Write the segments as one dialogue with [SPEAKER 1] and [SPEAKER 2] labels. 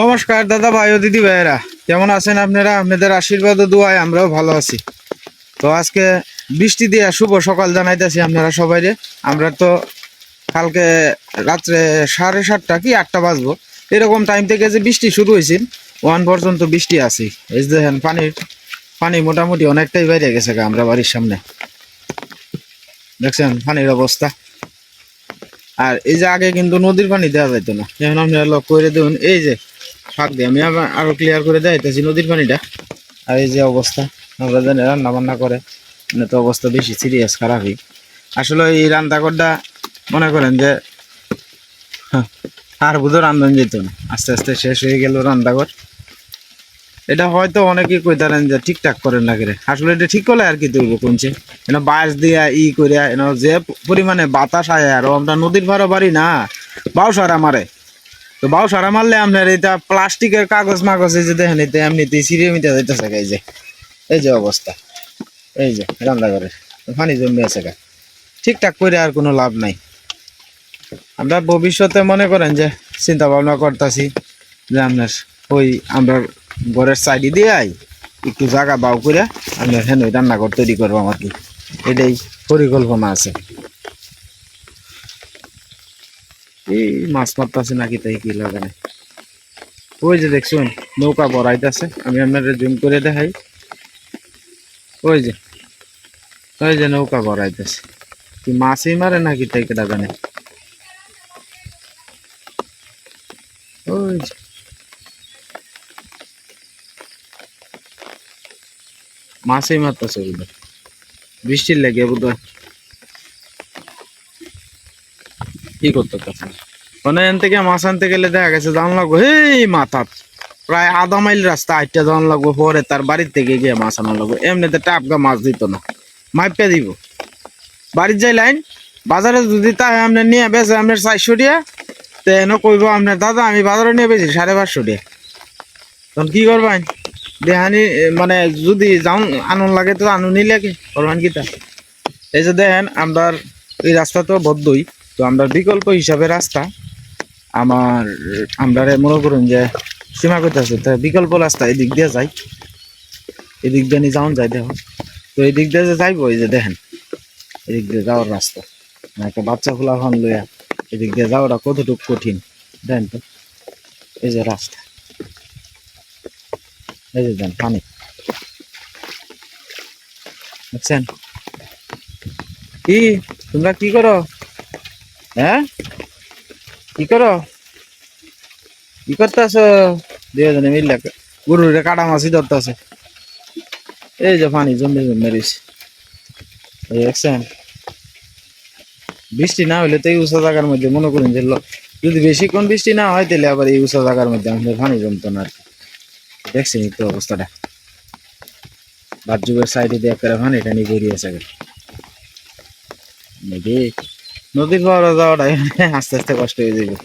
[SPEAKER 1] নমস্কার দাদা ভাই ও দিদি ভাইয়েরা। কেমন আছেন আপনারা? আপনাদের আশীর্বাদ ও দোয়ায় আমরাও ভালো আছি। তো আজকে বৃষ্টি দিয়ে শুভ সকাল জানাইতেছি আপনারা সবাইরে। আমরা তো কালকে রাত্রে সাড়ে সাতটা কি আটটা বাজবো। এরকম টাইম থেকে যে বৃষ্টি শুরু হয়েছিল ওয়ান পর্যন্ত বৃষ্টি আছে এই দেখেন, পানির, পানি মোটামুটি অনেকটাই বাইরে গেছে আমরা বাড়ির সামনে। দেখছেন, পানির অবস্থা। আর এই যে আগে কিন্তু নদীর পানি দেওয়া যাইতো না। এখন আপনারা লক্ষ্য করে দেখুন, এই যে ফাঁক দিয়ে আমি আবার আরও ক্লিয়ার করে দেখাইতেছি নদীর পানিটা। আর এই যে অবস্থা আমরা জানি রান্না বান্না করে মানে তো অবস্থা বেশি সিরিয়াস খারাপই। আসলে এই রান্নাঘরটা মনে করেন যে হ্যাঁ, আর বুধ রান্ধন যেত না। আস্তে আস্তে শেষ হয়ে গেল রান্নাঘর। এটা হয়তো অনেকেই কইতারেন যে ঠিকঠাক করেন না করে আসলে এটা ঠিক করলে আর কি তৈব কোনছে এনে বাঁশ দিয়া ই করিয়া এনে যে পরিমাণে বাতাস আয় আর আমরা নদীর ভাড়া বাড়ি না বাউ সারা মারে। তো বাউ সারা মারলে আপনার এটা প্লাস্টিকের কাগজ মাগজ যে দেখেন এতে এমনিতেই সিঁড়ি মিটে যাইতেছে গা, এই যে। এই যে অবস্থা। এই যে রান্নাঘরের পানি জমে আছে গা। ঠিকঠাক করে আর কোনো লাভ নাই। আমরা ভবিষ্যতে মনে করেন যে চিন্তা ভাবনা করতেছি যে আপনার ওই আমরা ঘরের সাইডে দিয়ে আই একটু জায়গা বাউ করে আমরা হেন ওই রান্নাঘর তৈরি করব আমার কি এটাই পরিকল্পনা আছে। এই মাছ মারতেছে নাকি তাই কি লাগে না। ওই যে দেখছুন, নৌকা বড়াইতেছে, আমি আপনাদের জুম করে দেখাই। ওই যে ওই যে নৌকা বড়াইতেছে। কি মাছই মারে নাকি তাই কেটা জানে ওই যে। মাছই মারতেছে বুধ বৃষ্টির লেগে বুধ কি করতে মানে এন থেকে মাছ আনতে গেলে দেখা গেছে জান লাগবো এই মাথা। প্রায় আধা মাইল রাস্তা আটটা জান লাগবো পরে তার বাড়ির থেকে গিয়ে মাছ আনা লাগবো এমনিতে টাপকা মাছ দিত না। মাইপে দিব। বাড়ির যাই লাইন, বাজারে যদি তাই আপনার নিয়ে বেছে আপনার চারশো টিয়া তো এন কইব আপনার দাদা, আমি বাজারে নিয়ে বেছি সাড়ে পাঁচশো টিয়া তখন কি করবেন দেহানি মানে যদি যাও আনুন লাগে তো আনুনি লাগে করবেন কি তা? এই যে দেখেন আমরা এই রাস্তা তো বদ্ধই। তো আমরা বিকল্প হিসাবে রাস্তা আমার, আমরা মনে করুন যে সীমা করতে করতেছে তো বিকল্প রাস্তা এদিক দিয়ে যাই। এদিক দিয়ে নিয়ে যাওন যাই, দেখো। তো এদিক দিয়ে যে যাইবো, এই যে দেখেন, এদিক দিয়ে যাওয়ার রাস্তা। মানে একটা বাচ্চা খোলা হন লইয়া এদিক দিয়ে যাওয়াটা কতটুকু কঠিন, দেখেন তো। এই যে রাস্তা। এই যে দেন পানি। বুঝছেন? কি, তোমরা কি করো? হ্যাঁ? কি করো? কি করতেছ? দুজনে মিললে গরুরে কাটা মাছি ধরতেছে। এই যে পানি জমে জমে রয়েছে দেখছেন? বৃষ্টি না হলে তো এই উঁচা জায়গার মধ্যে মনে করুন যে যদি বেশিক্ষণ বৃষ্টি না হয় তাহলে আবার এই উঁচা জায়গার মধ্যে আমাদের পানি জমতো না আর কি। দেখছেন এই তো অবস্থাটা? বাথরুমের সাইডে দিয়ে একটা পানি টানি বেরিয়েছে নদী নদীর পাড়ে যাওয়াটা আস্তে আস্তে কষ্ট হয়ে যাবে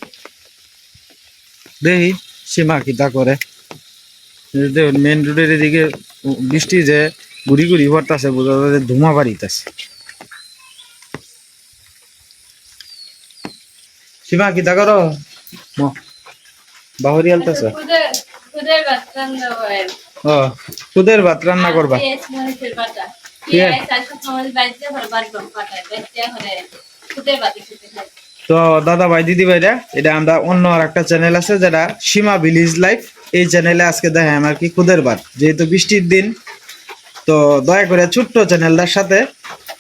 [SPEAKER 1] দেখি সীমা কিতা করে। মেন রোডের এদিকে বৃষ্টি যে গুড়ি গুড়ি পড়তেছে বোঝা যায় ধুমা বাড়িতেছে। সীমা কিতা করো? বাহরি আলতেছে।
[SPEAKER 2] খুদের ভাত রান্না করেন
[SPEAKER 1] ও খুদের ভাত রান্না করবা ঠিক আছে। তো দাদা ভাই, দিদি ভাইরা, এটা আমরা অন্য আর একটা চ্যানেল আছে যেটা সীমা ভিলেজ লাইফ এই চ্যানেলে আজকে দেখায় আমার কি খুদের ভাত যেহেতু বৃষ্টির দিন, তো দয়া করে ছোট্ট চ্যানেলটার সাথে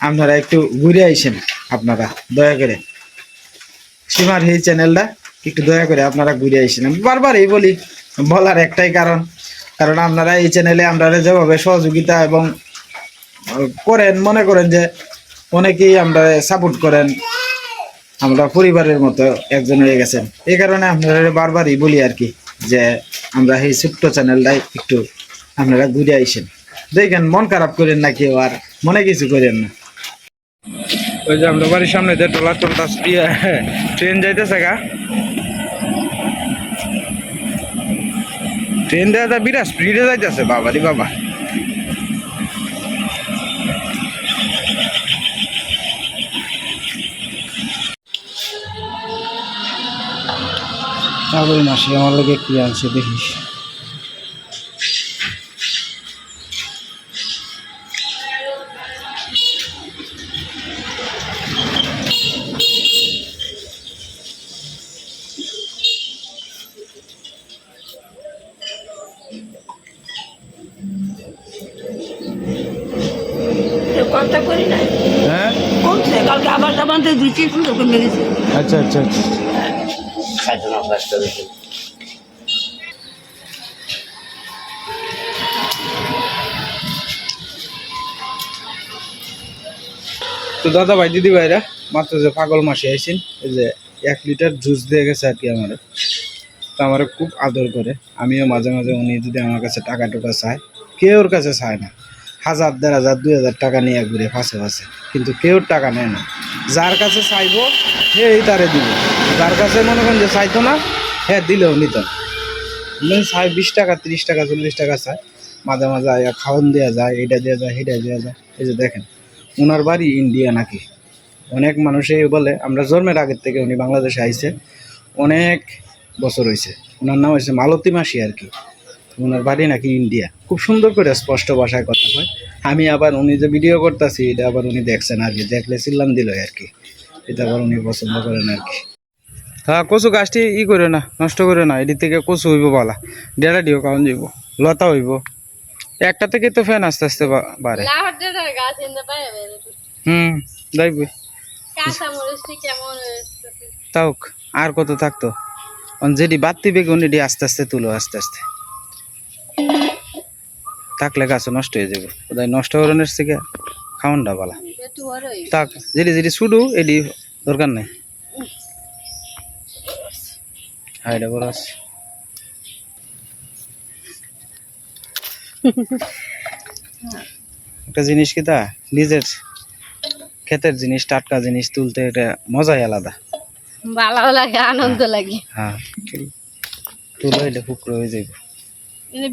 [SPEAKER 1] আপনারা একটু ঘুরে আইসেন, আপনারা, দয়া করে। সীমার এই চ্যানেলটা একটু দয়া করে আপনারা ঘুরে আইসেন। আমি বারবার এই বলি, বলার একটাই কারণ। কারণ আপনারা এই চ্যানেলে আপনারা যেভাবে সহযোগিতা এবং করেন, মনে করেন যে অনেকেই আমরা সাপোর্ট করেন। আমরা পরিবারের মতো একজন হয়ে গেছেন। এই কারণে আপনারা বারবারই বলি আর কি, যে আমরা এই ছোট্ট চ্যানেলটাই একটু আপনারা ঘুরে আইসেন। দেখেন, মন খারাপ করেন না কেউ আর মনে কিছু করেন না। ওই যে আমরা বাড়ির সামনে যে টোলা টোলটা ট্রেন যাইতেছে গা। ট্রেন দেওয়া বিরাট স্পিডে যাইতেছে, বাবারি বাবা। পাগল মাসি আমার লাগে কি আনছে দেখিস।
[SPEAKER 3] কথা করি না?
[SPEAKER 1] হ্যাঁ?
[SPEAKER 3] কালকে আবার দিচ্ছি সুন্দর করে মেরেছে।
[SPEAKER 1] আচ্ছা আচ্ছা আচ্ছা। তো দাদা ভাই, দিদি ভাইরা, মাত্র যে পাগল মাসি আইসিন এই যে এক লিটার জুস দিয়ে গেছে আর কি আমার। তো আমার খুব আদর করে। আমিও মাঝে মাঝে উনি যদি আমার কাছে টাকা টুকা চায়, কেউ ওর কাছে চায় না। হাজার, দেড় হাজার, দুই হাজার টাকা নিয়ে ঘুরে ফাঁসে ফাঁসে। কিন্তু কেউ টাকা নেয় না। যার কাছে চাইব সেই তারে দিব। যার কাছে মনে করেন যে চাইতো না হ্যাঁ দিলেও নিত না। চাই বিশ টাকা, তিরিশ টাকা, চল্লিশ টাকা চায় মাঝে মাঝে খাওয়ান দেওয়া যায় এটা দেওয়া যায় সেটা দেওয়া যায়। এই যে দেখেন, ওনার বাড়ি ইন্ডিয়া নাকি? অনেক মানুষই বলে, আমরা জন্মের আগের থেকে উনি বাংলাদেশে আইছে। অনেক বছর হয়েছে ওনার নাম হয়েছে মালতী মাসি আর কি। ওনার বাড়ি নাকি ইন্ডিয়া। খুব সুন্দর করে স্পষ্ট ভাষায় কথা কয়। আমি আবার উনি যে ভিডিও করতেছি, এটা আবার উনি দেখছেন আর কি। দেখলে চিল্লাম দিল আর কি। এটা আবার উনি পছন্দ করেন আর কি। হ্যাঁ কচু গাছটি ই করে না নষ্ট করে না এদিক থেকে কচু হইব বালা ডেরা দিও কারণ যাইব লতা হইব। একটা থেকে তো ফ্যান আস্তে আস্তে বাড়ে। হুম
[SPEAKER 2] হয়েছে?
[SPEAKER 1] তাও আর কত থাকতো? অন যেটি বাত্তি বেগুন এটি আস্তে আস্তে তুলো আস্তে আস্তে। থাকলে গাছ নষ্ট হয়ে যাবে ওদাই নষ্ট করানোর থেকে খাওয়ানটা বালা। থাক যেটি যেটি শুধু এটি দরকার নেই। হ্যাঁ এটা বড় আছে। একটা জিনিস কি তা? নিজের ক্ষেতের জিনিস টাটকা জিনিস তুলতে এটা মজাই আলাদা।
[SPEAKER 2] ভালো লাগে আনন্দ লাগে।
[SPEAKER 1] হ্যাঁ তুলো এটা ফুকরো হয়ে যাইব।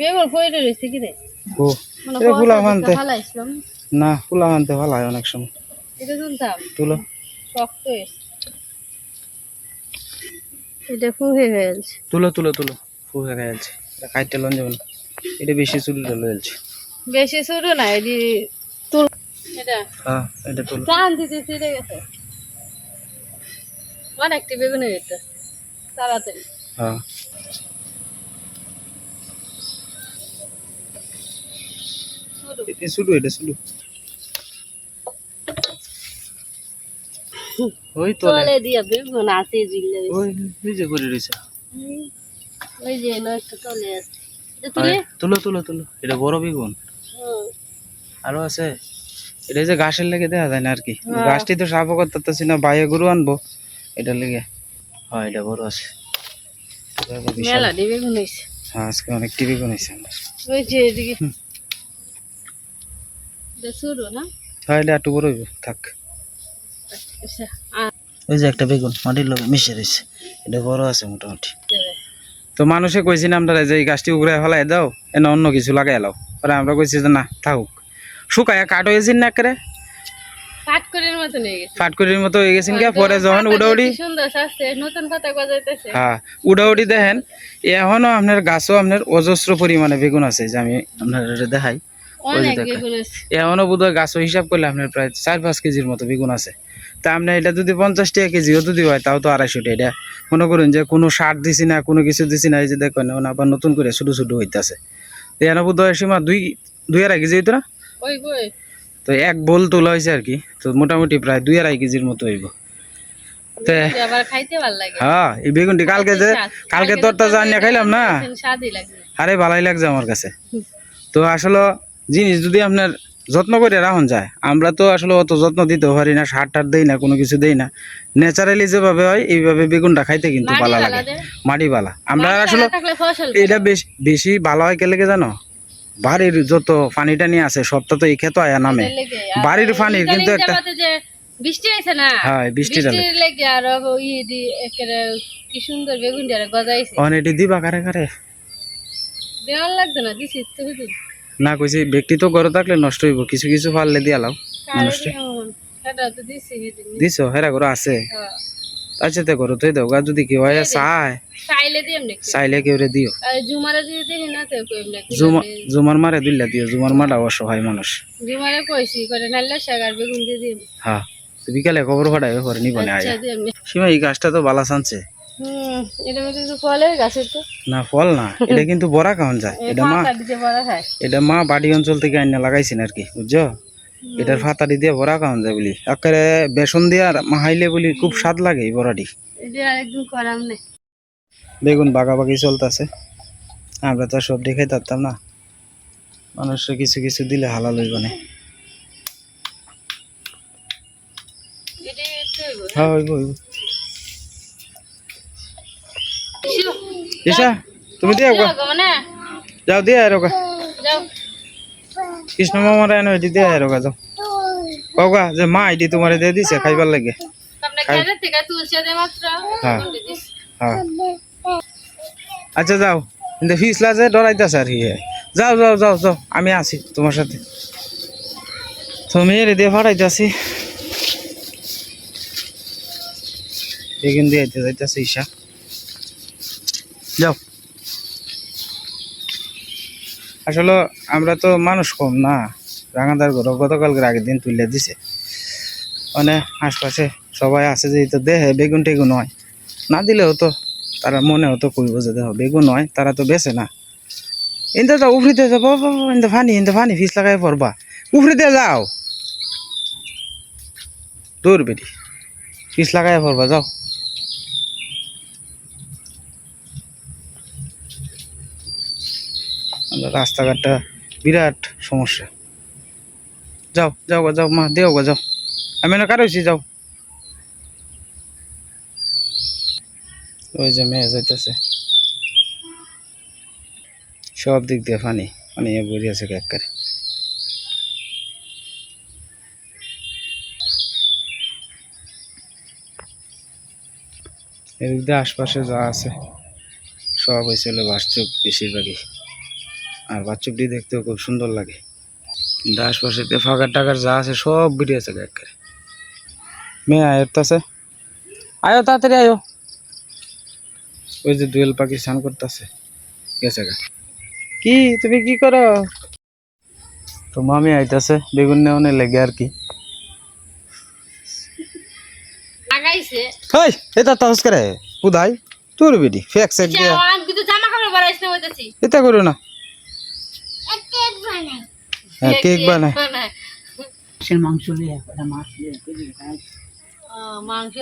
[SPEAKER 2] বেগুন ফইরে রইছে কি রে
[SPEAKER 1] ও এটা ফুলা
[SPEAKER 2] ফালাইছিলাম
[SPEAKER 1] না ফুলা মানতে ভালো হয় অনেক সময়।
[SPEAKER 2] এটা তুলতাম।
[SPEAKER 1] তুলো।
[SPEAKER 2] শক্ত হয়েছে এটা ফুহে হয়ে গেছে।
[SPEAKER 1] তুলো তুলো তুলো। ফু হয়ে গেছে। এটা লন যাবেন এটা বেশি চুরিটা লয়েছে
[SPEAKER 2] বেশি ছোট না এটি তুল। এটা
[SPEAKER 1] হ্যাঁ এটা তুলো।
[SPEAKER 2] টান দিতে ছিঁড়ে গেছে। অনেকটি বেগুন হয়েছে তাড়াতাড়ি।
[SPEAKER 1] হ্যাঁ।
[SPEAKER 2] ছোট
[SPEAKER 1] এটা শুধু এটা শুধু ওই তো
[SPEAKER 2] তলে দিয়া বেগুন আছে
[SPEAKER 1] ওই ওই যে করে রয়েছে
[SPEAKER 2] ওই যে তলে আছে। তুলে?
[SPEAKER 1] তুলো তুলো তুলো। এটা বড় বেগুন। আরও আছে। এটা যে ঘাসের লেগে দেখা যায় না আর কি। গাছটি তো সাফ করতেছি না বাইরে গরু আনব। এটা লেগে। হ্যাঁ এটা বড় আছে।
[SPEAKER 2] মেলা বেগুন হয়েছে
[SPEAKER 1] হ্যাঁ আজকে অনেক টিভি বানাইছে আমার।
[SPEAKER 2] ওই যে এদিকে। না?
[SPEAKER 1] হ্যাঁ এটা একটু বড় হইব থাক। ওই যে একটা বেগুন মাটির লোক মিশে রয়েছে। এটা বড় আছে মোটামুটি। তো মানুষে কইছি না আমরা যে এই গাছটি উগড়ে ফেলাই দাও এনে অন্য কিছু লাগাই এলাও পরে আমরা কইছি যে না থাকুক। শুকায় কাঠ হয়েছি না করে
[SPEAKER 2] ফাটকরির মতো নিয়ে গেছে।
[SPEAKER 1] ফাটকুড়ির মতো হয়ে গেছেন কে পরে যখন উড়াউড়ি
[SPEAKER 2] কি সুন্দর শাস্তে নতুন পাতা গজাইতেছে।
[SPEAKER 1] হ্যাঁ উড়াউড়ি দেখেন এখনও আপনার গাছও আপনার অজস্র পরিমাণে বেগুন আছে যে আমি আপনার দেখাই। ওই যে
[SPEAKER 2] অনেক
[SPEAKER 1] দেখেন।
[SPEAKER 2] বেগুন আছে।
[SPEAKER 1] এখনও বোধহয় গাছও হিসাব করলে আপনার প্রায় চার পাঁচ কেজির মতো বেগুন আছে। তা আপনার এটা যদি পঞ্চাশ টাকা কেজিও যদি হয় তাও তো আড়াইশো টাকা। এটা মনে করুন যে কোনো সার দিছি না কোনো কিছু দিছি না এই যে দেখেন আবার নতুন করে ছোটো ছোটো হইতেছে। এখানে বোধহয় সীমা দুই দুই আড়াই কেজি হইতো না? তো এক বোল তোলা হয়েছে আর কি। তো মোটামুটি প্রায় দুই আড়াই কেজির মতো হইব। তো
[SPEAKER 2] আবার খাইতে ভালো লাগে।
[SPEAKER 1] হ্যাঁ এই বেগুনটি কালকে যে কালকে তোরটা জানিয়ে খাইলাম না? আরে ভালোই লাগছে আমার কাছে। তো আসলে জিনিস যদি আপনার যত্ন করে রাখুন যায়। আমরা তো আসলে অত যত্ন দিতে পারি না সার টার দেই না কোনো কিছু দেই না। ন্যাচারালি যেভাবে হয় এইভাবে বেগুনটা খাইতে কিন্তু ভালো লাগে। মাটি বালা। আমরা আসলে এটা বেশি বেশি ভালো হয় কেলেকে জানো? বাড়ির যত পানি টানি আছে সবটা তো এই খেতে আয়া নামে। বাড়ির পানির কিন্তু একটা
[SPEAKER 2] বৃষ্টি আছে না
[SPEAKER 1] হ্যাঁ বৃষ্টিটা লাগে।
[SPEAKER 2] আর ওই দি কি সুন্দর বেগুন দিয়ে গজাইছে।
[SPEAKER 1] অনেকটি দিবা কারে কারে।
[SPEAKER 2] দেওয়ার লাগতো না দিছি তো
[SPEAKER 1] না কইছি ব্যক্তি তো ঘরে থাকলে নষ্ট হইব কিছু কিছু পারলে দিয়া লাও
[SPEAKER 2] তো দিছো
[SPEAKER 1] হেরা করে আছে?
[SPEAKER 2] হ্যাঁ।
[SPEAKER 1] আচ্ছা তে করো তুই দাও যদি কেউ হয় চায়
[SPEAKER 2] চাইলে
[SPEAKER 1] কেউ রে দিও।
[SPEAKER 2] জুমারে তো
[SPEAKER 1] মারে দুইলা দিও জুমার মাটা অসহায় মানুষ।
[SPEAKER 2] জুমারে কইছি করে নাইলে শাগার বেগুন দিয়ে
[SPEAKER 1] হ্যাঁ তো বিকালে খবর ফাটাইবে পরে নিব না
[SPEAKER 2] আচ্ছা
[SPEAKER 1] আয়া। সীমা এই গাছটা তো বালা চানছে
[SPEAKER 2] হুম এটা মধ্যে তো ফলের গাছের তো?
[SPEAKER 1] না ফল না এটা কিন্তু বড়া খাওয়ান যায়। এটা মা এটা বাড়ি অঞ্চল থেকে আইনা লাগাইছেন আর কি বুঝছ? এটার ফাতাটি দিয়ে বড়া খাওয়ান যায় বলি। বেসন দিয়ে আর মাহাইলে বলি খুব স্বাদ লাগে এই বড়াটি। বেগুন বাগাবাগি চলতেছে। আমরা তো সবজি খাই পারতাম না। মানুষের কিছু কিছু দিলে হালাল হইব না। হ্যাঁ হইব হইব। ঈশা তুমি দিয়ে যাও দিয়ে আয়
[SPEAKER 2] যাও।
[SPEAKER 1] কৃষ্ণ মামার এনে এটি দিয়ে আয় যাও। কওগা যে মা এটি তোমার দিয়ে দিছে খাইবার লাগে। আচ্ছা যাও। কিন্তু ফিসলা যে ডরাইতেছে আর কি যাও যাও যাও যাও। আমি আছি তোমার সাথে। তুমি এর দিয়ে ফাটাইতেছি বেগুন দিয়ে যাইতেছে ঈশা। যাও। আসলে আমরা তো মানুষ কম না। রাঙাদার ঘর গতকালকে আগের দিন তুলে দিছে। মানে আশপাশে সবাই আছে যে তো দেহে বেগুন টেগুন হয়। না দিলেও তো তারা মনে হতো কইব যে দেখো বেগুন হয়, তারা তো বেছে না। ইন্দা যাও, উফরিতে যাও, বাবা ইন্দা ফানি ইন্দা ফানি ফিস লাগাই পড়বা। উফরিতে যাও। দূর বেটি, ফিস লাগাই পড়বা, যাও। রাস্তাঘাটটা বিরাট সমস্যা। যাও যাও গো, যাও মা, দেও গো, যাও। আমি না কারোছি যাও। ওই যে মেয়ে যাইতেছে। সব দিক দিয়ে পানি পানি বড়ি আছে একেবারে এদিক দিয়ে আশপাশে যা আছে, সব হয়েছে হলো বাসচুক বেশিরভাগই। আর বাচ্চুকটি দেখতেও খুব সুন্দর লাগে। কিন্তু আশপাশে তে ফাঁকার টাকার যা আছে সব বেরিয়েছে একেবারে মেয়ে আয়ত্তাছে আয়ো তাড়াতাড়ি আয়ো। ওই যে দুয়েল পাখি স্নান করতেছে। গেছে গা। কি? তুমি কি করো? তো মামি আইতাছে বেগুন নেওয়ানে লেগে আর কি। এটা তাহস করে উদাই। তোর বেটি ফেক সেক দিয়া।
[SPEAKER 2] আমি কিন্তু জামা কাপড় বাড়াইছ না হইতাছি
[SPEAKER 1] এটা করো না। হ্যাঁ কেক বানায়
[SPEAKER 3] মাংস একটা মাছ
[SPEAKER 2] মাংস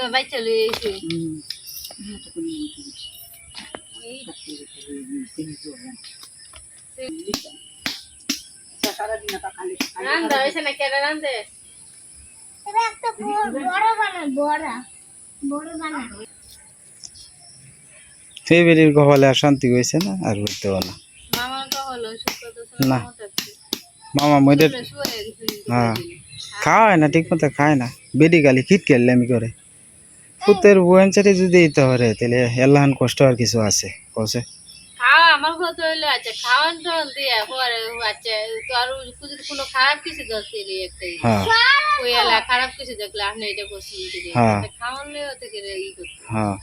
[SPEAKER 2] রান্দা হইছে না
[SPEAKER 1] কপালে আর শান্তি হয়েছে না আর হইতেও না। না। মামা
[SPEAKER 2] গেছে
[SPEAKER 1] হ্যাঁ। খাওয়ায় না ঠিক মতো খায় না। বেডি গালি খিট খেললে আমি করে। পুতের বোয়েন চাটি যদি দিতে পারে তাহলে এলাহান কষ্ট আর কিছু আছে কসে।
[SPEAKER 2] আমার কথা হইল খাওয়ান তো দিয়ে পরে তো আর যদি কোনো খারাপ কিছু ধরতে একটাই
[SPEAKER 1] হ্যাঁ।
[SPEAKER 2] ওই এলা খারাপ কিছু দেখলে আপনি এটা করছেন
[SPEAKER 1] হ্যাঁ।
[SPEAKER 2] ই করতে
[SPEAKER 1] হ্যাঁ।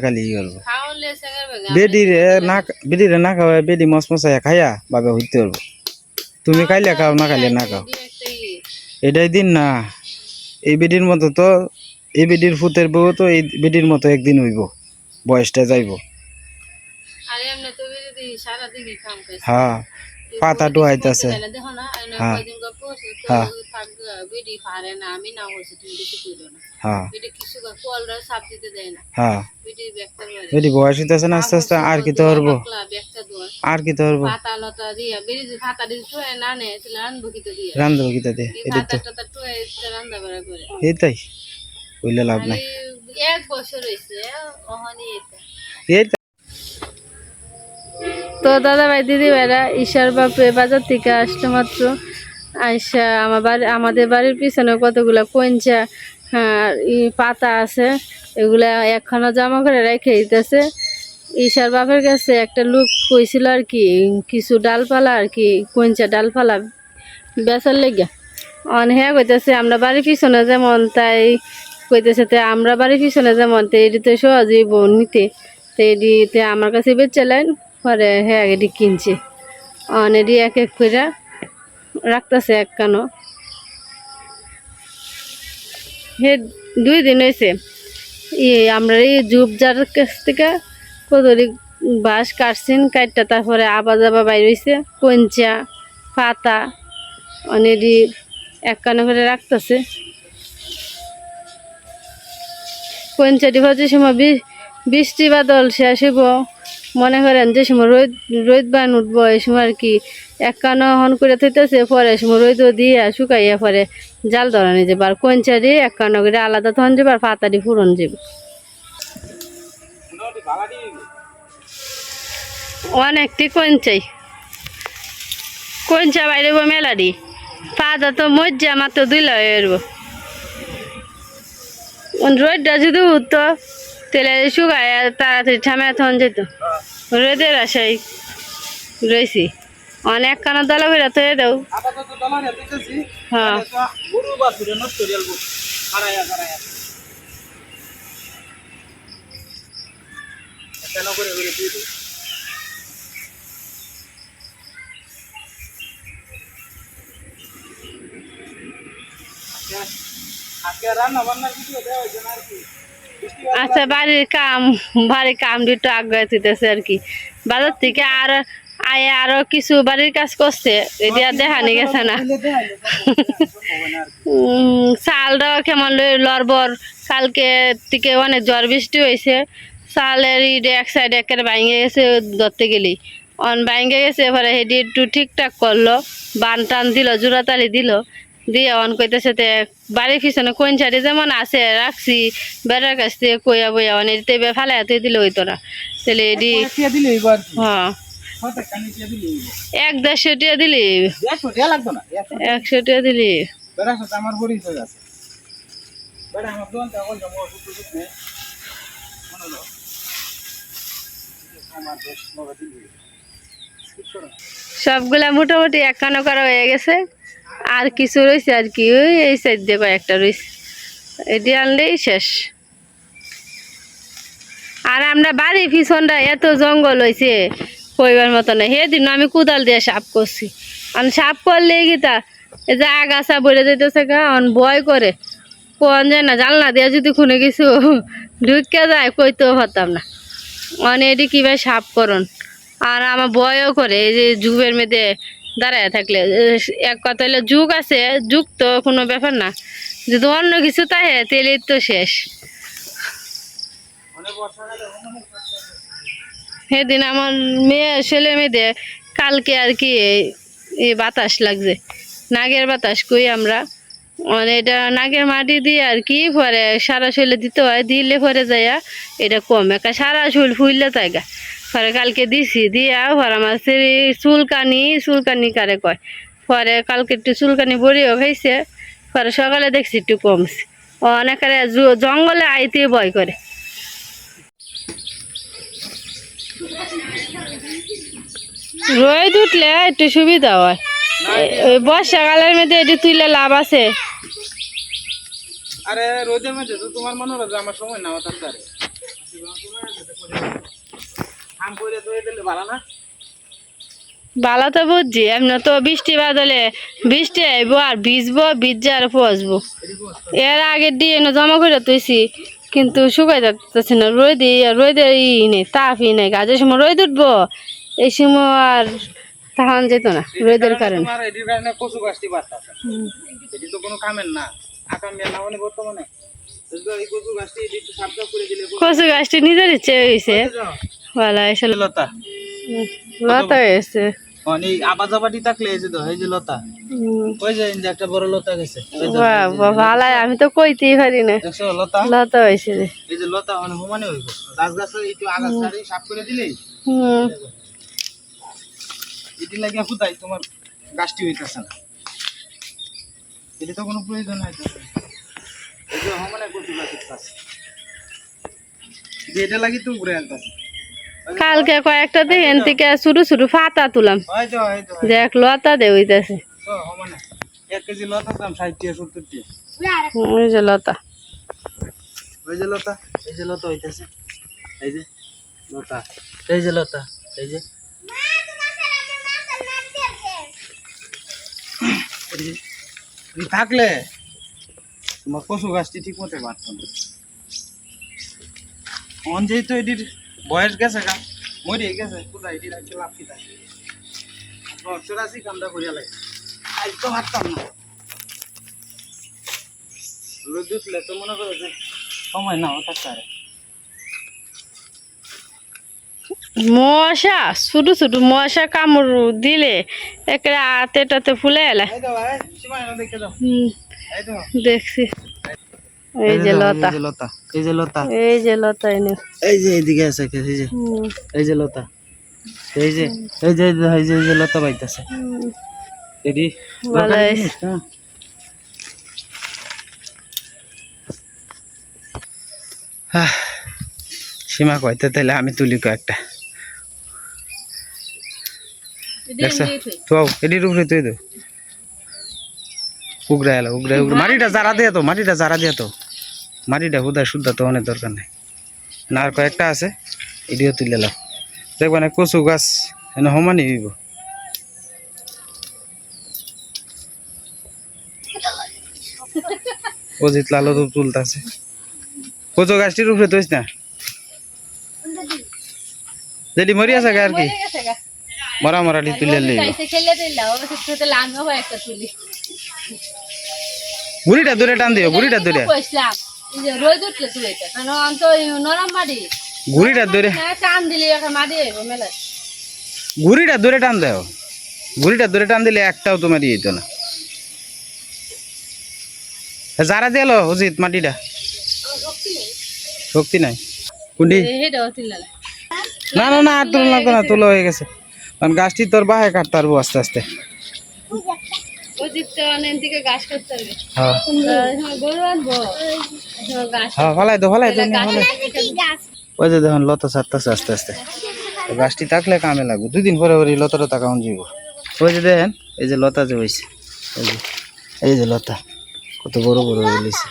[SPEAKER 1] খালি ই করব।
[SPEAKER 2] খাওয়ান লে সেগার
[SPEAKER 1] বেডি রে না বেডি রে না খাওয়া বেডি মস মশাইয়া খাইয়া বাবে হইতে পারব। তুমি খাইলে খাও না খাইলে না খাও। এটাই দিন না। এই বেডির মতো তো এই বেডির ফুতের বউ তো এই বেডির মতো একদিন হইব বয়সটা যাইব। হ্যাঁ পাতা
[SPEAKER 2] না
[SPEAKER 1] হ্যাঁ। হ্যাঁ।
[SPEAKER 2] তো
[SPEAKER 1] হ্যাঁ। হ্যাঁ বয়স হইতেছে না আস্তে আস্তে আর কি আর কি রান্ধবো দিয়ে।
[SPEAKER 2] এই
[SPEAKER 1] লাভ নাই।
[SPEAKER 2] এক বছর হয়েছে
[SPEAKER 1] এই
[SPEAKER 2] দাদা ভাই দিদি ভাইরা ঈশার বাপে বাজার থেকে আসলো মাত্র। আইসা আমার বাড়ি আমাদের বাড়ির পিছনে কতগুলা কঞ্চা হ্যাঁ পাতা আছে, এগুলা একখানা জমা করে রেখে দিতেছে। ঈশার বাপের কাছে একটা লোক কইছিল আর কি, কিছু ডালপালা আর কি কঞ্চা ডালপালা বেচার লেগে অন হ্যাঁ কইতেছে, আমরা বাড়ির পিছনে যেমন, তাই কইতেছে তে, আমরা বাড়ির পিছনে যেমন, তো এটি তো সহজেই বোন নিতে, তো এটিতে আমার কাছে বেচলেন পরে হ্যাঁ এটি কিনছে। অন এক এক করে রাখতেছে এক কানো হে, দুই দিন হয়েছে ই, আমরা এই জুব যার কাছ থেকে কদরি বাঁশ কাটছেন কাটটা তারপরে আবা যাবা বাইর হয়েছে কঞ্চা, পাতা অনেকই এক কানে করে রাখতেছে। কঞ্চাটি ভাজার সময় বি- বৃষ্টি বাদল শেষ হইব। মনে করেন যে সময় রোদ রোদ বান উঠবো, এই সময় আর কি এক কানো হন করে থইতেছে, পরে সময় রোদ দিয়ে শুকাইয়া পরে জাল ধরানি যাবে। আর কঞ্চারি এক কানো করে আলাদা তখন যাবার পাতাটি ফুরন যাবে। অনেকটি কঞ্চাই। কঞ্চা বাইরে মেলাডি পাতা তো মজ্জা মাত্র দুই লয় রোদটা যদি উঠতো তাহলে শুকায় তাড়াতাড়ি ঠামে তখন যেত। রোদের আশাই রয়েছি। অনেক কানা দলা করে তো দাও। হ্যাঁ।
[SPEAKER 1] আজকে রান্না বান্নার ভিডিও দেওয়া হয়েছে না আর কি?
[SPEAKER 2] আচ্ছা বাড়ির কাম বাড়ির কাম দুটো আগ্রহ দিতেছে আর কি। বাজার থেকে আর আয় আরও কিছু বাড়ির কাজ করছে, এটা দেখানি গেছে না। চালটাও কেমন লড়বর কালকে থেকে অনেক জ্বর বৃষ্টি হয়েছে। চালের ইডে এক সাইডে একেবারে ভাঙে গেছে ধরতে গেলি। অন ভাঙে গেছে, এবারে হেডি একটু ঠিকঠাক করল, বান টান দিল, জোড়াতালি দিল। দিয়ে অন কইতেছে তে বাড়ির পিছনে কোন সাইডে যেমন আছে রাখছি বেড়ার কাছ থেকে কইয়া বইয়া অন এদিতে ফেলাই হাতে দিলে হইতো না। তাহলে
[SPEAKER 1] দিলে
[SPEAKER 2] হ্যাঁ।
[SPEAKER 1] দিলে
[SPEAKER 2] এক দেড়শো টিয়া দিলি?
[SPEAKER 1] একশো টিয়া
[SPEAKER 2] দিলি?
[SPEAKER 1] আমার পরিচয় আছে
[SPEAKER 2] সবগুলা মোটামুটি একান্ন করা হয়ে গেছে। আর কিছু রয়েছে আর কি, ওই এই সাইড দিয়ে কয়েকটা রয়েছে এটি আনলেই শেষ। আর আমরা বাড়ির পিছনটা এত জঙ্গল হয়েছে কইবার মতো না সেদিন আমি কোদাল দিয়ে সাপ করছি। আমি সাপ করলে গীতা এই যে আগাছা বলে যেতেছে অন ভয় করে। কোন যায় না, জানলা দিয়ে যদি খুনে কিছু ঢুকে যায়, কইতেও পারতাম না। মানে এটি কীভাবে সাপ করন আর আমার ভয়ও করে, এই যে যুগের মেয়েদে দাঁড়ায় থাকলে। এক কথা হলো যুগ আছে, যুগ তো কোনো ব্যাপার না। যদি অন্য কিছু তাই তাহলে তো শেষ। সেদিন আমার মেয়ে, ছেলে মেয়েদের, কালকে আর কি এই- বাতাস লাগছে। নাগের বাতাস কই আমরা? মানে এটা নাগের মাটি দিয়ে আর কি পরে সারা শরীরে দিতে হয়, দিলে পরে যাইয়া এটা কমে। সারা শরীর ফুললে তাই গা পরে কালকে দিছি, দিয়া পরে আমার সেই চুলকানি চুলকানি কারে কয়? পরে কালকে একটু চুলকানি বড়িও খাইছে, পরে সকালে দেখছি একটু কমছে। অনেকের জঙ্গলে আইতে ভয় করে। রোদ উঠলে একটু সুবিধা হয়। ওই বর্ষাকালের মধ্যে এটি তুইলে লাভ আছে।
[SPEAKER 1] আরে রোদের মধ্যে তো তোমার মনে হলো আমার সময় না তারে করে তো
[SPEAKER 2] বুঝছি এমনি তো বৃষ্টি বাদলে বৃষ্টি আইব আর ভিজবো ভিজে আর পচবো এর আগে দিয়ে এনে জমা করে তুইছি কিন্তু শুকাই যাচ্ছে না রোদ রোদের ই নেই তাপই নেই গাছের সময় রোদ উঠবো এই সময় আর তখন যেত না রোদের কারণে।
[SPEAKER 1] কচু গাছটি বাড়তেছে। এটি তো কোনো কামের না না বর্তমানে। কচু গাছটি
[SPEAKER 2] নিজের ইচ্ছে হয়েছে ভালো এসে
[SPEAKER 1] লতা।
[SPEAKER 2] লতা হয়েছে।
[SPEAKER 1] অনেক আবা জাবাটি থাকলে এই যে তো এই যে লতা। ওই যে একটা বড় লতা গেছে?
[SPEAKER 2] ভালো আমি তো কইতেই পারি না।
[SPEAKER 1] দেখছ লতা?
[SPEAKER 2] লতা হয়েছে
[SPEAKER 1] এই যে লতা মানে সমানে হইব। গাছ গাছ একটু আগাছ ছাড়ি সাফ করে দিলেই।
[SPEAKER 2] হুম।
[SPEAKER 1] এটি লাগিয়ে ফুটাই তোমার গাছটি হইতেছে না। এটি তো কোনো প্রয়োজন হইতেছে। এই যে যে এটা লাগি তো ঘুরে আনতেছে।
[SPEAKER 2] কালকে কয়েকটা দেখেন থেকে ছোট ছোট ফাতা তুলাম। দেখ লতা দে ওই যে লতা।
[SPEAKER 1] ওই যে লতা এই যে লতা হইতেছে। এই যে লতা এই যে লতা এই যে। এই যে, তুমি থাকলে তোমার পশু গাছটি ঠিক মতো বাড়তো না। মন যেহেতু এটির বয়স গেছে গা। মরে গেছে কোথায় এটি রাখতে লাভ কি থাকে চুরাশি কামটা করিয়া লাগে আজ তো না। রোদ উঠলে তো মনে করো যে সময় নাও থাকতে পারে
[SPEAKER 2] মশা ছোট ছোট মশা কামড় দিলে একটা হাতে টাতে ফুলে এলে। দেখছি। এই যে লতা।
[SPEAKER 1] এই যে লতা। এই যে লতা।
[SPEAKER 2] এই যে লতা এনে।
[SPEAKER 1] এই যে এইদিকে আছে কে, এই যে। এই যে লতা। এই যে এই যে এই যে এই যে- লতা বাইতেছে।
[SPEAKER 2] ভালো হয়েছে।
[SPEAKER 1] সীমা কইতে তাহলে আমি তুলি কয়েকটা। তো এডির উপরে তুই উগরা এলো উগরা উগরা মাটিটা জারা দিয়ে তো মাটিটা জারা দিয়ে তো। মাটিটা হুদা শুদ্ধা তো অনেক দরকার নেই। না আর কয়েকটা আছে এডিও তুলে লাও। দেখবা না কচু গাছ এনে সমানই হইব। অজিত লালও তো তুলতাছে। কচু গাছটির উপরে তুইস না? যেটি মরি আছে গা আর কি? মরা মরাটি তুলে বুড়িটা দূরে টান দিও বুড়িটা দূরে।
[SPEAKER 2] রোদ উঠলে এটা। কারণ অন্ত নরম মাটি।
[SPEAKER 1] গুড়িটা দূরে
[SPEAKER 2] টান দিলে একটা মাটি মেলা
[SPEAKER 1] গুড়িটা দূরে টান দেও। গুড়িটা দূরে টান দিলে একটাও তোমার ইয়ে না। যারা দিল উচিত মাটিটা। শক্তি নাই। কুন্ডি। না না না আর তুলো লাগতো না তুলো হয়ে গেছে। কারণ গাছটি তোর বাহে কাটতে পারব আস্তে আস্তে। ওই যে দেখুন লতা ছাড়তেছে আস্তে আস্তে। গাছটি থাকলে কামে লাগবে। দুই দিন পরে পরে লতাটা তাকাউন যাইব ওই যে দেখেন এই যে লতা যে হয়েছে এই যে এই যে লতা কত বড় বড় বলেছে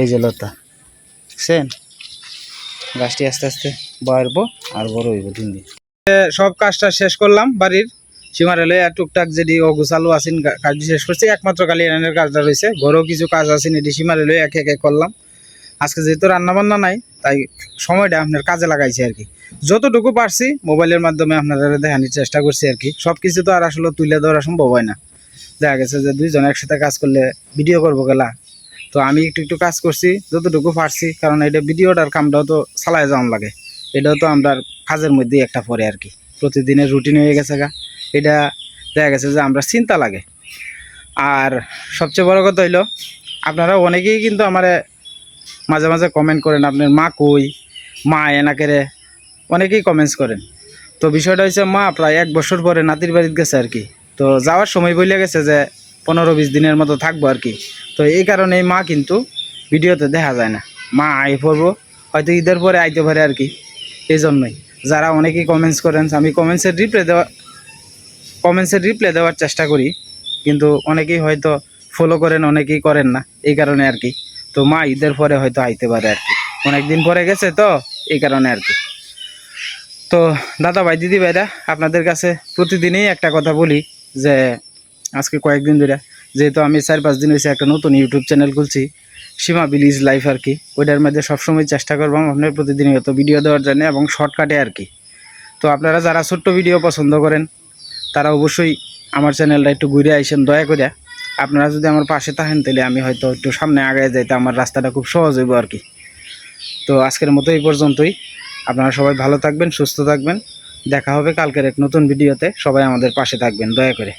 [SPEAKER 1] এই যে লতা বুঝছেন গাছটি আস্তে আস্তে বাড়বো আর বড় হইব দিন। দিন সব কাজটা শেষ করলাম বাড়ির। সীমার এলে টুকটাক যেটি অগুচালু আছেন কাজ শেষ করছি। একমাত্র কালি এনের কাজটা রয়েছে। ঘরেও কিছু কাজ আছেন এটি সীমার এলে এক এক করলাম। আজকে যেহেতু রান্না বান্না নাই, তাই সময়টা আপনার কাজে লাগাইছি আর কি। যতটুকু পারছি, মোবাইলের মাধ্যমে আপনারা দেখানোর চেষ্টা করছি আর কি। সব কিছু তো আর আসলে তুলে ধরা সম্ভব হয় না। দেখা গেছে যে দুইজন একসাথে কাজ করলে ভিডিও করব গেলা। তো আমি একটু একটু কাজ করছি, যতটুকু পারছি, কারণ এটা ভিডিওটার কামটাও তো চালায় যাওয়ান লাগে। এটাও তো আমরা কাজের মধ্যেই একটা পরে আর কি। প্রতিদিনের রুটিন হয়ে গেছে গা। এটা দেখা গেছে যে আমরা চিন্তা লাগে। আর সবচেয়ে বড় কথা হইল আপনারা অনেকেই কিন্তু আমার মাঝে মাঝে কমেন্ট করেন, আপনার মা কই? মা এনাকেরে অনেকেই কমেন্টস করেন। তো বিষয়টা হচ্ছে মা প্রায় এক বছর পরে নাতির বাড়িতে গেছে আর কি। তো যাওয়ার সময় বলে গেছে যে পনেরো বিশ দিনের মতো থাকব আর কি। তো এই কারণে মা কিন্তু ভিডিওতে দেখা যায় না। মা আই পড়ব, হয়তো ঈদের পরে আইতে পারে আর কি। এই জন্যই যারা অনেকেই কমেন্টস করেন, আমি কমেন্টসের রিপ্লাই দেওয়া কমেন্টসের রিপ্লাই দেওয়ার চেষ্টা করি, কিন্তু অনেকেই হয়তো ফলো করেন, অনেকেই করেন না, এই কারণে আর কি। তো মা ঈদের পরে হয়তো আইতে পারে আর কি। অনেকদিন পরে গেছে তো, এই কারণে আর কি। তো দাদা ভাই, দিদি ভাইরা, আপনাদের কাছে প্রতিদিনই একটা কথা বলি যে, আজকে কয়েকদিন ধরে যেহেতু আমি চার পাঁচ দিন হয়েছে একটা নতুন ইউটিউব চ্যানেল খুলছি, সীমা ভিলিজ লাইফ আর কি। ওইটার মধ্যে সবসময় চেষ্টা করব আপনার প্রতিদিনই হতো ভিডিও দেওয়ার জন্য এবং শর্টকাটে আর কি। তো আপনারা যারা ছোট্ট ভিডিও পছন্দ করেন তারা অবশ্যই আমার চ্যানেলটা একটু ঘুরে আইসেন, দয়া করে আপনারা যদি আমার পাশে থাকেন, তাহলে আমি হয়তো একটু সামনে আগায় যাইতে, আমার রাস্তাটা খুব সহজ হইব আর কি। তো আজকের মতো এই পর্যন্তই। আপনারা সবাই ভালো থাকবেন, সুস্থ থাকবেন। দেখা হবে কালকের এক নতুন ভিডিওতে। সবাই আমাদের পাশে থাকবেন, দয়া করে।